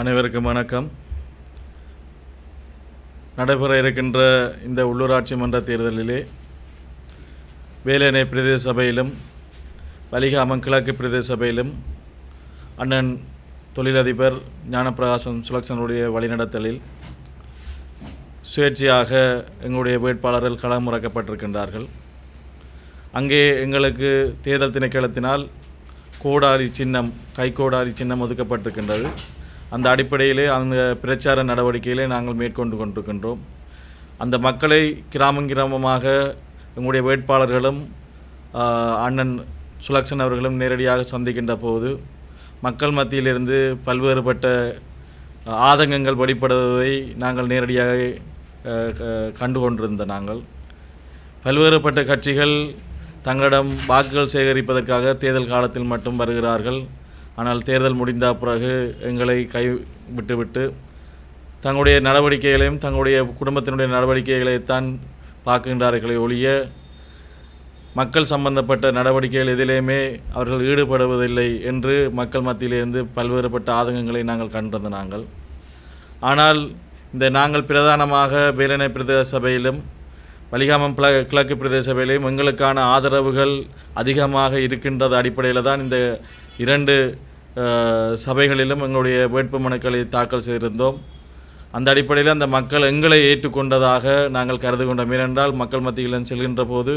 அனைவருக்கும் வணக்கம். நடைபெற இருக்கின்ற இந்த உள்ளூராட்சி மன்ற தேர்தலிலே வேலணை பிரதேச சபையிலும் வலிகாமம் கிழக்கு பிரதேச சபையிலும் அண்ணன் தொழிலதிபர் ஞானப்பிரகாசன் சுலக்சனுடைய வழிநடத்தலில் சுயேட்சையாக எங்களுடைய வேட்பாளர்கள் களமிறக்கப்பட்டிருக்கின்றார்கள். அங்கே எங்களுக்கு தேர்தல் திணைக்களத்தினால் கோடாரி சின்னம் கைக்கோடாரி சின்னம் ஒதுக்கப்பட்டிருக்கின்றது. அந்த அடிப்படையிலே அந்த பிரச்சார நடவடிக்கையிலே நாங்கள் மேற்கொண்டு கொண்டிருக்கின்றோம். அந்த மக்களை கிராமம் கிராமமாக எங்களுடைய வேட்பாளர்களும் அண்ணன் சுலக்ஷன் அவர்களும் நேரடியாக சந்திக்கின்ற போது மக்கள் மத்தியிலிருந்து பல்வேறுபட்ட ஆதங்கங்கள் வழிபடுவதை நாங்கள் நேரடியாக கண்டு கொண்டிருந்த நாங்கள். பல்வேறுபட்ட கட்சிகள் தங்களிடம் வாக்குகள் சேகரிப்பதற்காக தேர்தல் காலத்தில் மட்டும் வருகிறார்கள். ஆனால் தேர்தல் முடிந்த பிறகு எங்களை கை விட்டுவிட்டு தங்களுடைய நடவடிக்கைகளையும் தங்களுடைய குடும்பத்தினுடைய நடவடிக்கைகளைத்தான் பார்க்கின்றார்களே ஒழிய மக்கள் சம்பந்தப்பட்ட நடவடிக்கைகள் எதிலேயுமே அவர்கள் ஈடுபடுவதில்லை என்று மக்கள் மத்தியிலிருந்து பல்வேறுபட்ட ஆதங்கங்களை நாங்கள் கண்டிருந்த நாங்கள். ஆனால் இந்த நாங்கள் பிரதானமாக வேலனை பிரதேச சபையிலும் வலிகாமம் கிழக்கு பிரதேச சபையிலும் எங்களுக்கான ஆதரவுகள் அதிகமாக இருக்கின்றது அடிப்படையில் தான் இந்த இரண்டு சபைகளிலும் எங்களுடைய வேட்பு மனுக்களை தாக்கல் செய்திருந்தோம். அந்த அடிப்படையில் அந்த மக்கள் எங்களை ஏற்றுக்கொண்டதாக நாங்கள் கருது கொண்டோம் ஏனென்றால் மக்கள் மத்தியில் செல்கின்ற போது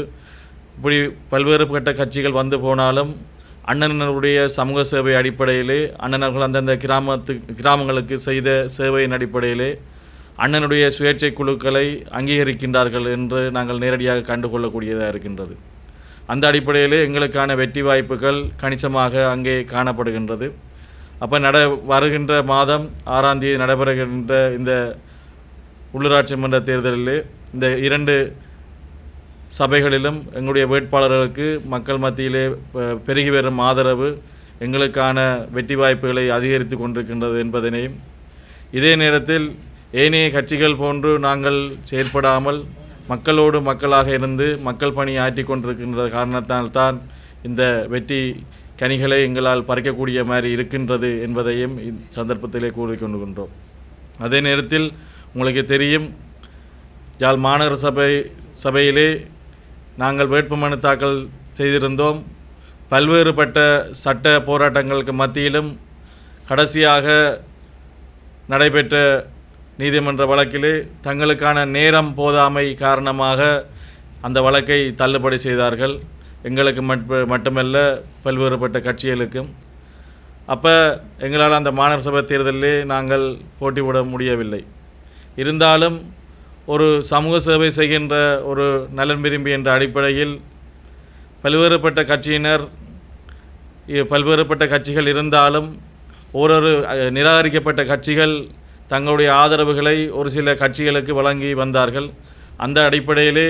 இப்படி பல்வேறுபட்ட கட்சிகள் வந்து போனாலும் அண்ணனுடைய சமூக சேவை அடிப்படையிலே அண்ணனர்கள் அந்தந்த கிராமத்து கிராமங்களுக்கு செய்த சேவையின் அடிப்படையிலே அண்ணனுடைய சுயேட்சை குழுக்களை அங்கீகரிக்கின்றார்கள் என்று நாங்கள் நேரடியாக கண்டுகொள்ளக்கூடியதாக இருக்கின்றது. அந்த அடிப்படையிலே எங்களுக்கான வெற்றி வாய்ப்புகள் கணிசமாக அங்கே காணப்படுகின்றது. அப்போ நட வருகின்ற மாதம் ஆறாம் தேதி நடைபெறுகின்ற இந்த உள்ளூராட்சி மன்ற தேர்தலில் இந்த இரண்டு சபைகளிலும் எங்களுடைய வேட்பாளர்களுக்கு மக்கள் மத்தியிலே பெருகி வரும் ஆதரவு எங்களுக்கான வெற்றி வாய்ப்புகளை அதிகரித்து கொண்டிருக்கின்றது என்பதனையும் இதே நேரத்தில் ஏனைய கட்சிகள் போன்று நாங்கள் செயற்படாமல் மக்களோடு மக்களாக இருந்து மக்கள் பணி ஆற்றி கொண்டிருக்கின்ற காரணத்தால்தான் இந்த வெற்றி கனிகளை எங்களால் பறிக்கக்கூடிய மாதிரி இருக்கின்றது என்பதையும் இந்த சந்தர்ப்பத்திலே கூறிக்கொண்டுகின்றோம் அதே நேரத்தில் உங்களுக்கு தெரியும் யாழ் மாநகர சபை சபையிலே நாங்கள் வேட்புமனு தாக்கல் செய்திருந்தோம். பல்வேறுபட்ட சட்ட போராட்டங்களுக்கு மத்தியிலும் கடைசியாக நடைபெற்ற நீதிமன்ற வழக்கிலே தங்களுக்கான நேரம் போதாமை காரணமாக அந்த வழக்கை தள்ளுபடி செய்தார்கள். எங்களுக்கு மட்- மட்டுமல்ல பல்வேறுபட்ட கட்சிகளுக்கும். அப்போ எங்களால் அந்த மாநகர சபை தேர்தலிலே நாங்கள் போட்டி விட முடியவில்லை. இருந்தாலும் ஒரு சமூக சேவை செய்கின்ற ஒரு நலன் விரும்பி என்ற அடிப்படையில் பல்வேறுபட்ட கட்சியினர் பல்வேறுபட்ட கட்சிகள் இருந்தாலும் ஓரொரு நிராகரிக்கப்பட்ட கட்சிகள் தங்களுடைய ஆதரவுகளை ஒரு சில கட்சிகளுக்கு வழங்கி வந்தார்கள். அந்த அடிப்படையிலே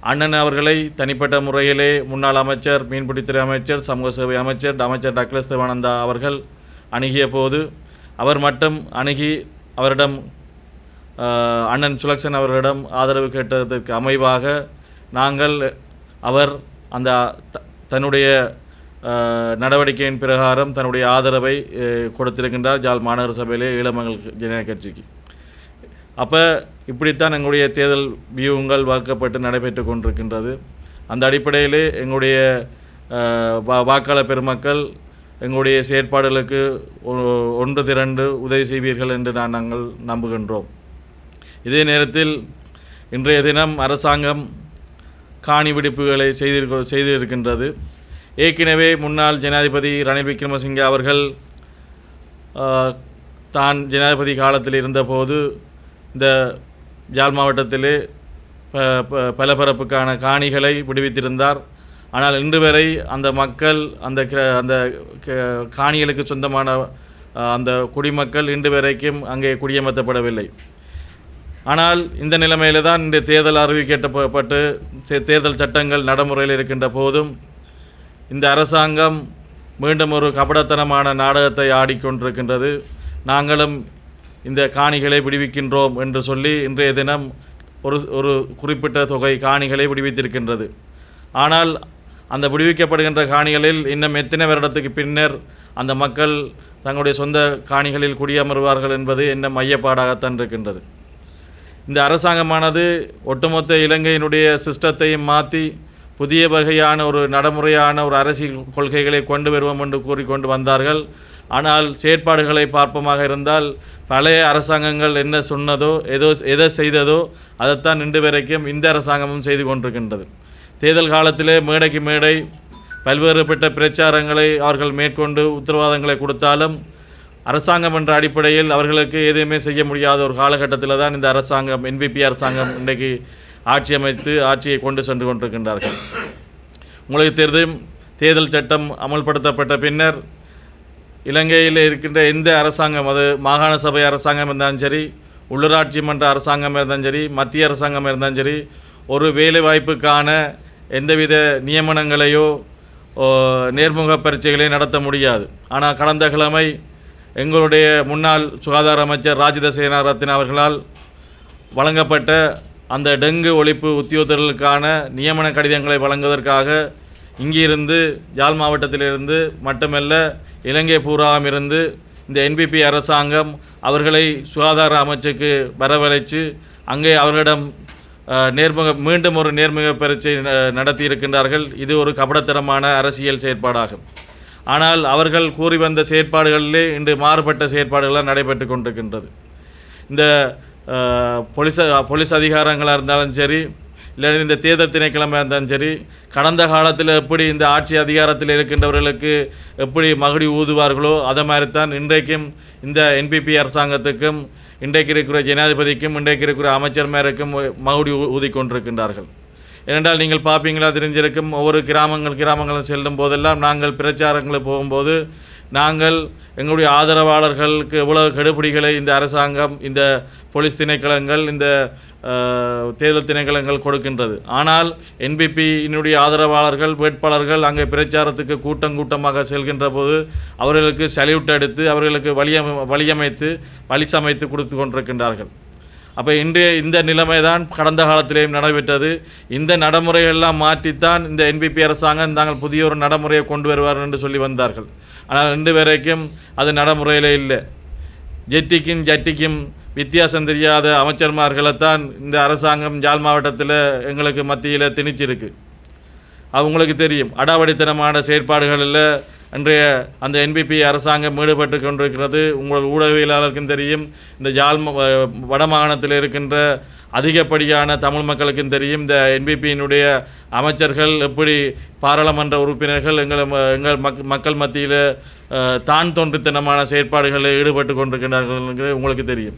அண்ணன் அவர்களை தனிப்பட்ட முறையிலே முன்னாள் அமைச்சர் மீன்பிடித்துறை அமைச்சர் சமூக சேவை அமைச்சர் அமைச்சர் டக்ளஸ் தேவானந்தா அவர்கள் அணுகிய போது அவர் மட்டும் அணுகி அவரிடம் அண்ணன் சுலக்ஷன் அவர்களிடம் ஆதரவு கேட்டதற்கு அமைவாக நாங்கள் அவர் அந்த த- தன்னுடைய நடவடிக்கையின் பிரகாரம் தன்னுடைய ஆதரவை கொடுத்திருக்கின்றார் ஜாழ் மாநகர சபையிலே ஈழமங்கள் ஜனநாயக கட்சிக்கு. அப்போ இப்படித்தான் எங்களுடைய தேர்தல் வியூகங்கள் வகுக்கப்பட்டு நடைபெற்று கொண்டிருக்கின்றது. அந்த அடிப்படையிலே எங்களுடைய வா- வாக்காளர் பெருமக்கள் எங்களுடைய செயற்பாடுகளுக்கு ஒ- ஒன்று திரண்டு உதவி செய்வீர்கள் என்று நான் நாங்கள் நம்புகின்றோம். இதே நேரத்தில் இன்றைய தினம் அரசாங்கம் காணி விடுப்புகளை செய்திருக்க செய்திருக்கின்றது. ஏற்கனவே முன்னாள் ஜனாதிபதி ரணில் விக்ரமசிங்கே அவர்கள் தான் ஜனாதிபதி காலத்தில் இருந்தபோது இந்த யாழ் மாவட்டத்திலே ப- ப- பலபரப்புக்கான காணிகளை விடுவித்திருந்தார். ஆனால் இன்று வரை அந்த மக்கள் அந்த க- அந்த க- காணிகளுக்கு சொந்தமான அந்த குடிமக்கள் இன்று வரைக்கும் அங்கே குடியமர்த்தப்படவில்லை. ஆனால் இந்த நிலைமையில் தான் இந்த தேர்தல் அறிவிக்கப்பட்டு தேர்தல் சட்டங்கள் நடைமுறையில் இருக்கின்ற போதும் இந்த அரசாங்கம் மீண்டும் ஒரு கபடத்தனமான நாடகத்தை ஆடிக்கொண்டிருக்கின்றது. நாங்களும் இந்த காணிகளை விடுவிக்கின்றோம் என்று சொல்லி இன்றைய தினம் ஒரு ஒரு குறிப்பிட்ட தொகை காணிகளை விடுவித்திருக்கின்றது. ஆனால் அந்த விடுவிக்கப்படுகின்ற காணிகளில் இன்னும் எத்தனை வருடத்துக்கு பின்னர் அந்த மக்கள் தங்களுடைய சொந்த காணிகளில் குடியமர்வார்கள் என்பது இன்னும் மையப்பாடாகத்தான் இருக்கின்றது. இந்த அரசாங்கமானது ஒட்டுமொத்த இலங்கையினுடைய சிஸ்டத்தையும் மாற்றி புதிய வகையான ஒரு நடைமுறையான ஒரு அரசியல் கொள்கைகளை கொண்டு வருவோம் என்று கூறிக்கொண்டு வந்தார்கள். ஆனால் செயற்பாடுகளை பார்ப்போமாக இருந்தால் பழைய அரசாங்கங்கள் என்ன சொன்னதோ ஏதோ எதை செய்ததோ அதைத்தான் இன்று வரைக்கும் இந்த அரசாங்கமும் செய்து கொண்டிருக்கின்றது. தேர்தல் காலத்திலே மேடைக்கு மேடை பல்வேறுபட்ட பிரச்சாரங்களை அவர்கள் மேற்கொண்டு உத்தரவாதங்களை கொடுத்தாலும் அரசாங்கம் என்ற அடிப்படையில் அவர்களுக்கு எதுவுமே செய்ய முடியாத ஒரு காலகட்டத்தில் தான் இந்த அரசாங்கம் என்பிபி அரசாங்கம் இன்றைக்கு ஆட்சி அமைத்து ஆட்சியை கொண்டு சென்று கொண்டிருக்கின்றார்கள். உங்களுக்கு தெரியும் தேர்தல் சட்டம் அமல்படுத்தப்பட்ட பின்னர் இலங்கையில் இருக்கின்ற எந்த அரசாங்கம் அது மாகாண சபை அரசாங்கம் இருந்தாலும் சரி உள்ளூராட்சி மன்ற அரசாங்கம் இருந்தாலும் சரி மத்திய அரசாங்கம் இருந்தாலும் சரி ஒரு வேலை வாய்ப்புக்கான எந்தவித நியமனங்களையோ நேர்முக பரீட்சைகளையும் நடத்த முடியாது. ஆனால் கடந்த கிழமை எங்களுடைய முன்னாள் சுகாதார அமைச்சர் ராஜித சேனாரத்தின் அவர்களால் வழங்கப்பட்ட அந்த டெங்கு ஒழிப்பு உத்தியோகர்களுக்கான நியமன கடிதங்களை வழங்குவதற்காக இங்கிருந்து யாழ் மாவட்டத்திலிருந்து மட்டுமல்ல இலங்கை பூராவும் இருந்து இந்த என்பிபி அரசாங்கம் அவர்களை சுகாதார அமைச்சுக்கு வரவழைத்து அங்கே அவர்களிடம் நேர்முக மீண்டும் ஒரு நேர்முக பரீட்சை ந- நடத்தி இருக்கின்றார்கள். இது ஒரு கபடத்தனமான அரசியல் செயற்பாடாகும். ஆனால் அவர்கள் கூறி வந்த செயற்பாடுகளிலே இன்று மாறுபட்ட செயற்பாடுகளாக நடைபெற்று கொண்டிருக்கின்றது. இந்த போலீஸ் போலீஸ் அதிகாரங்களாக இருந்தாலும் சரி இல்லை இந்த தேர்தல் திணைக்கிழமை இருந்தாலும் சரி கடந்த காலத்தில் எப்படி இந்த ஆட்சி அதிகாரத்தில் இருக்கின்றவர்களுக்கு எப்படி மகுடி ஊதுவார்களோ அதை மாதிரி தான் இன்றைக்கும் இந்த என்பிபி அரசாங்கத்துக்கும் இன்றைக்கு இருக்கிற ஜனாதிபதிக்கும் இன்றைக்கு இருக்கிற அமைச்சர்மாருக்கும் மகுடி ஊதி கொண்டிருக்கின்றார்கள். ஏனென்றால் நீங்கள் பார்ப்பீங்களா தெரிஞ்சிருக்கும் ஒவ்வொரு கிராமங்கள் கிராமங்களும் செல்லும் போதெல்லாம் நாங்கள் பிரச்சாரங்களுக்கு போகும்போது நாங்கள் எங்களுடைய ஆதரவாளர்களுக்கு எவ்வளவு கெடுபிடிகளை இந்த அரசாங்கம் இந்த போலீஸ் திணைக்களங்கள் இந்த தேர்தல் திணைக்களங்கள் கொடுக்கின்றது. ஆனால் என்பிபியினுடைய ஆதரவாளர்கள் வேட்பாளர்கள் அங்கே பிரச்சாரத்துக்கு கூட்டம் கூட்டமாக செல்கின்ற போது அவர்களுக்கு சல்யூட் எடுத்து அவர்களுக்கு வழியமை வழியமைத்து வழி சமைத்து கொடுத்து கொண்டிருக்கின்றார்கள். அப்போ இன்றைய இந்த நிலைமை தான் கடந்த காலத்திலேயும் நடைபெற்றது. இந்த நடைமுறையெல்லாம் மாற்றித்தான் இந்த என்பிபி அரசாங்கம் தாங்கள் புதிய ஒரு நடைமுறையை கொண்டு வருவார் என்று சொல்லி வந்தார்கள். ஆனால் இன்று வரைக்கும் அது நடைமுறையில் இல்லை. ஜெட்டிக்கும் ஜட்டிக்கும் வித்தியாசம் தெரியாத அமைச்சர்மார்களைத்தான் இந்த அரசாங்கம் ஜாழ் மாவட்டத்தில் எங்களுக்கு மத்தியில் திணிச்சிருக்கு. அவங்களுக்கு தெரியும். அடாவடித்தனமான செயற்பாடுகளில் இன்றைய அந்த என்பிபி அரசாங்கம் ஈடுபட்டு கொண்டிருக்கிறது. உங்கள் ஊடகவியலாளருக்கும் தெரியும். இந்த யாழ் வ- வடமாகாணத்தில் இருக்கின்ற அதிகப்படியான தமிழ் மக்களுக்கும் தெரியும். இந்த என்பிபியினுடைய அமைச்சர்கள் எப்படி பாராளுமன்ற உறுப்பினர்கள் எங்கள் ம- எங்கள் மக் மக்கள் மத்தியில் தான் தோன்றித்தனமான செயற்பாடுகளில் ஈடுபட்டு கொண்டிருக்கிறார்கள் என்று உங்களுக்கு தெரியும்.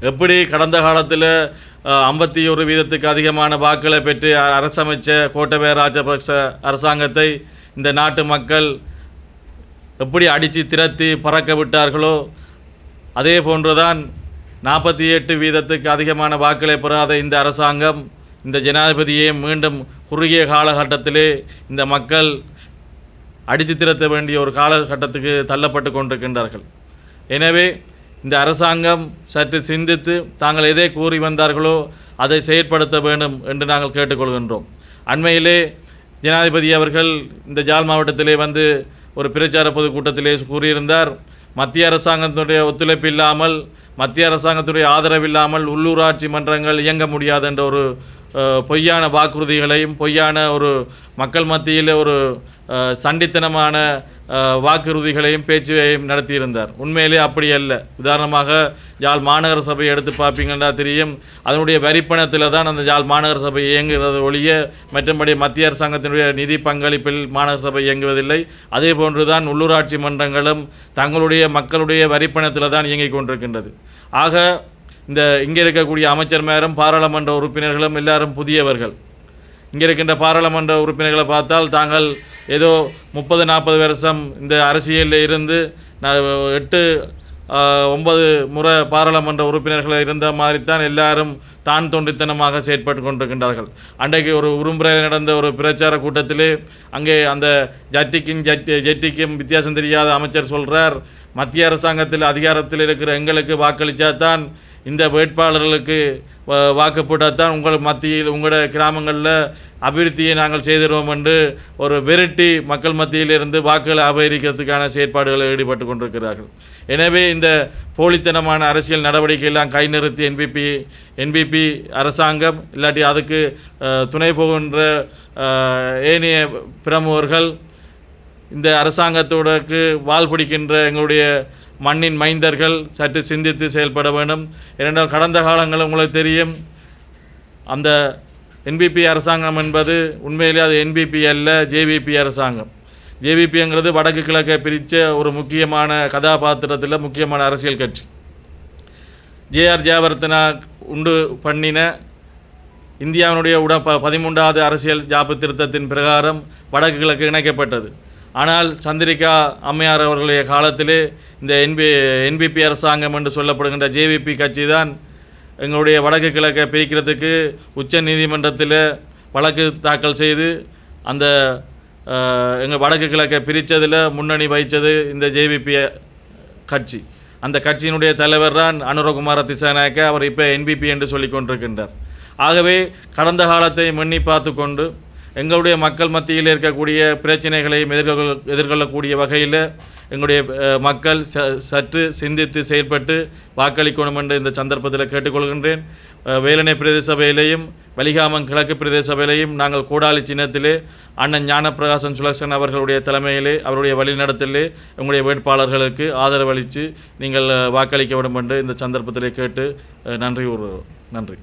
எப்படி கடந்த காலத்தில் ஐம்பத்தி ஒரு வீதத்துக்கு அதிகமான வாக்குகளை பெற்று அரசமைச்ச கோட்டபய ராஜபக்ச அரசாங்கத்தை இந்த நாட்டு மக்கள் எப்படி அடித்து திரத்தி பறக்க விட்டார்களோ அதே போன்றுதான் நாற்பத்தி எட்டு வீதத்துக்கு அதிகமான வாக்குகளை பெறாத இந்த அரசாங்கம் இந்த ஜனாதிபதியை மீண்டும் குறுகிய காலகட்டத்திலே இந்த மக்கள் அடித்து திரத்த வேண்டிய ஒரு காலகட்டத்துக்கு தள்ளப்பட்டு கொண்டிருக்கின்றார்கள். எனவே இந்த அரசாங்கம் சற்று சிந்தித்து தாங்கள் எதை கூறி வந்தார்களோ அதை செயற்படுத்த வேண்டும் என்று நாங்கள் கேட்டுக்கொள்கின்றோம். அண்மையிலே ஜனாதிபதி அவர்கள் இந்த ஜாழ் மாவட்டத்திலே வந்து ஒரு பிரச்சார பொதுக்கூட்டத்திலே கூறியிருந்தார். மத்திய அரசாங்கத்தினுடைய ஒத்துழைப்பு இல்லாமல் மத்திய அரசாங்கத்துடைய ஆதரவு இல்லாமல் உள்ளூராட்சி மன்றங்கள் இயங்க முடியாது என்ற ஒரு பொய்யான வாக்குறுதிகளையும் பொய்யான ஒரு மக்கள் மத்தியில் ஒரு சண்டித்தனமான வாக்குறுதிகளையும் பேச்சுவையும் நடத்தியிருந்தார். உண்மையிலே அப்படி அல்ல. உதாரணமாக யாழ் மாநகர சபை எடுத்து பார்ப்பீங்கன்னா தெரியும். அதனுடைய வரிப்பணத்தில் தான் அந்த யாழ் மாநகர சபை இயங்குகிறது ஒழிய மற்றபடி மத்திய அரசாங்கத்தினுடைய நிதி பங்களிப்பில் மாநகர சபை இயங்குவதில்லை. அதே போன்று தான் உள்ளூராட்சி மன்றங்களும் தங்களுடைய மக்களுடைய வரிப்பணத்தில் தான் இயங்கிக் கொண்டிருக்கின்றது. ஆக இந்த இங்கே இருக்கக்கூடிய அமைச்சர் மேரும் பாராளுமன்ற உறுப்பினர்களும் எல்லாரும் புதியவர்கள். இங்கே இருக்கின்ற பாராளுமன்ற உறுப்பினர்களை பார்த்தால் தாங்கள் ஏதோ முப்பது நாற்பது வருஷம் இந்த அரசியலில் இருந்து நான் எட்டு ஒன்பது முறை பாராளுமன்ற உறுப்பினர்கள் இருந்த மாதிரி தான் எல்லாரும் தான் தொண்டித்தனமாக செயற்பட்டு கொண்டிருக்கின்றார்கள். அன்றைக்கு ஒரு உரும்புறையில் நடந்த ஒரு பிரச்சார கூட்டத்திலே அங்கே அந்த ஜட்டிக்கும் ஜட்டி ஜெட்டிக்கும் வித்தியாசம் தெரியாத அமைச்சர் சொல்கிறார் மத்திய அரசாங்கத்தில் அதிகாரத்தில் இருக்கிற எங்களுக்கு வாக்களித்தா தான் இந்த வேட்பாளர்களுக்கு வாக்கு போட்டால் உங்கள் மத்தியில் உங்களோட கிராமங்களில் அபிவிருத்தியை நாங்கள் செய்திருவோம் என்று ஒரு விரட்டி மக்கள் மத்தியிலிருந்து வாக்குகளை அபகரிக்கிறதுக்கான செயற்பாடுகளில் ஈடுபட்டு கொண்டிருக்கிறார்கள். எனவே இந்த போலித்தனமான அரசியல் நடவடிக்கையெல்லாம் கை நிறுத்தி என்பிபி என்பிபி அரசாங்கம் இல்லாட்டி அதுக்கு துணை போகின்ற ஏனைய பிரமுகர்கள் இந்த அரசாங்கத்தோடக்கு வால் பிடிக்கின்ற எங்களுடைய மண்ணின் மைந்தர்கள் சற்று சிந்தித்து செயல்பட வேண்டும். ஏனென்றால் கடந்த காலங்கள் உங்களுக்கு தெரியும் அந்த என்பிபி அரசாங்கம் என்பது உண்மையிலே அது என்பிபி அல்ல ஜேவிபி அரசாங்கம். ஜேவிபிங்கிறது வடக்கு கிழக்கை பிரித்த ஒரு முக்கியமான கதாபாத்திரத்தில் முக்கியமான அரசியல் கட்சி. ஜேஆர் ஜெயவர்த்தனா உண்டு பண்ணின இந்தியாவினுடைய உட ப பதிமூன்றாவது அரசியல் ஜாப்பு திருத்தத்தின் பிரகாரம் வடக்கு கிழக்கு இணைக்கப்பட்டது. ஆனால் சந்திரிகா அம்மையார் அவர்களுடைய காலத்திலே இந்த என்பி என்பிபி அரசாங்கம் என்று சொல்லப்படுகின்ற ஜேவிபி கட்சி தான் எங்களுடைய வடக்கு கிழக்கை பிரிக்கிறதுக்கு உச்ச நீதிமன்றத்தில் வழக்கு தாக்கல் செய்து அந்த எங்கள் வடக்கு கிழக்கை பிரித்ததில் முன்னணி வகித்தது இந்த ஜேவிபி கட்சி. அந்த கட்சியினுடைய தலைவர் தான் அனுரகுமார திசாநாயக்க. அவர் இப்போ என்பிபி என்று சொல்லிக் கொண்டிருக்கின்றார் ஆகவே கடந்த காலத்தை மண்ணி பார்த்து கொண்டு எங்களுடைய மக்கள் மத்தியில் இருக்கக்கூடிய பிரச்சனைகளையும் எதிர்கொள்ள எதிர்கொள்ளக்கூடிய வகையில் எங்களுடைய மக்கள் ச சற்று சிந்தித்து செயல்பட்டு வாக்களிக்கணும் என்று இந்த சந்தர்ப்பத்தில் கேட்டுக்கொள்கின்றேன். வேலனை பிரதேச சபையிலேயும் வலிகாமன் கிழக்கு பிரதேச சபையிலேயும் நாங்கள் கூடாளி சின்னத்திலே அண்ணன் ஞானப்பிரகாசன் சுலக்ஷன் அவர்களுடைய தலைமையிலே அவருடைய வழிநடத்திலே எங்களுடைய வேட்பாளர்களுக்கு ஆதரவளித்து நீங்கள் வாக்களிக்க வேண்டும் என்று இந்த சந்தர்ப்பத்திலே கேட்டு நன்றி ஒரு நன்றி.